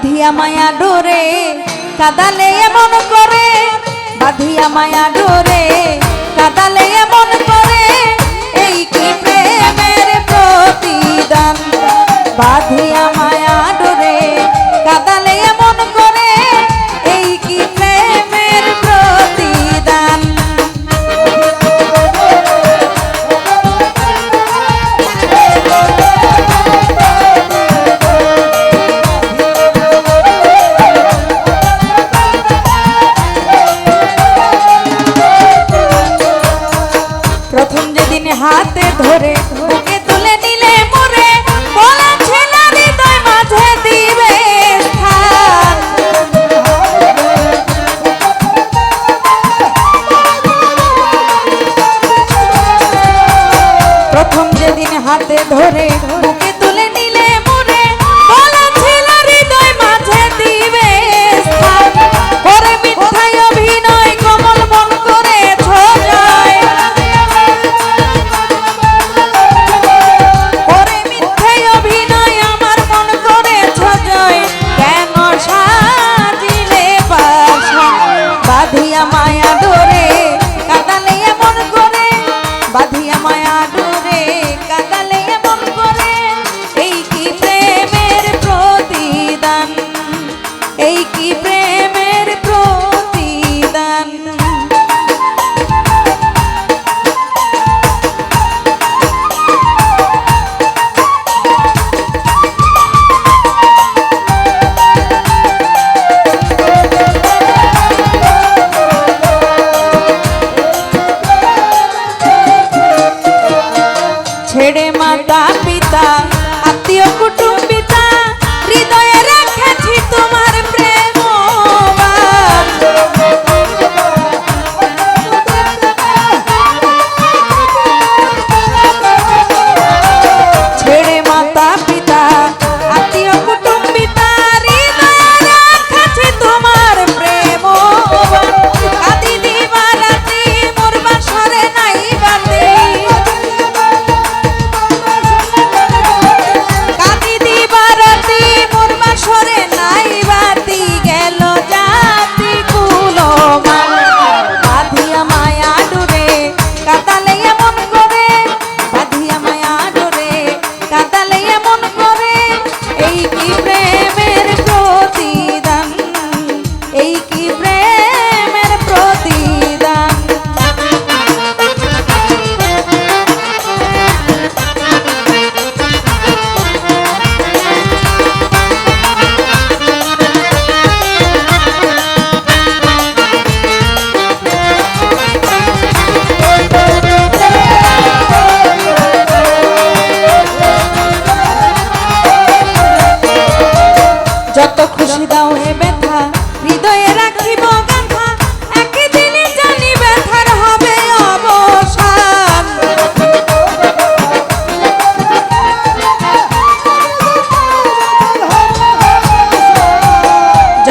বাধিয়া মায়া ডোরে কাদালে এমন করে বাধিয়া মায়া ডোরে কাদালে এমন করে। ধরে বুকে তুলে নিলে মোরে, বলা ছেলা হৃদয় মাঝে দিবে স্থান। প্রথম যেদিন হাতে ধরে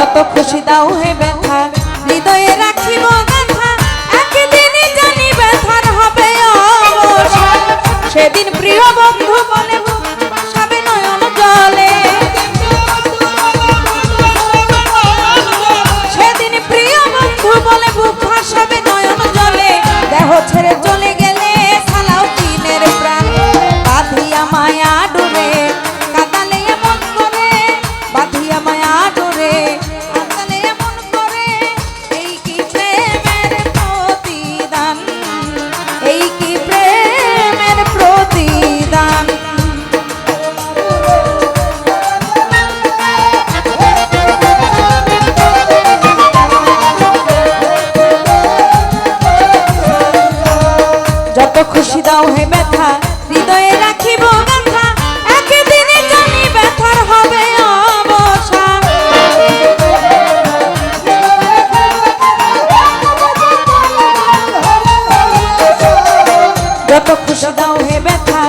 যত খুশি দাও হে ব্যথা। হৃদয়ে রাখিব গাথা, একদিনই জানি ব্যথার হবে সেদিন প্রিয় বন্ধু तो खुश दाऊ है बैठा।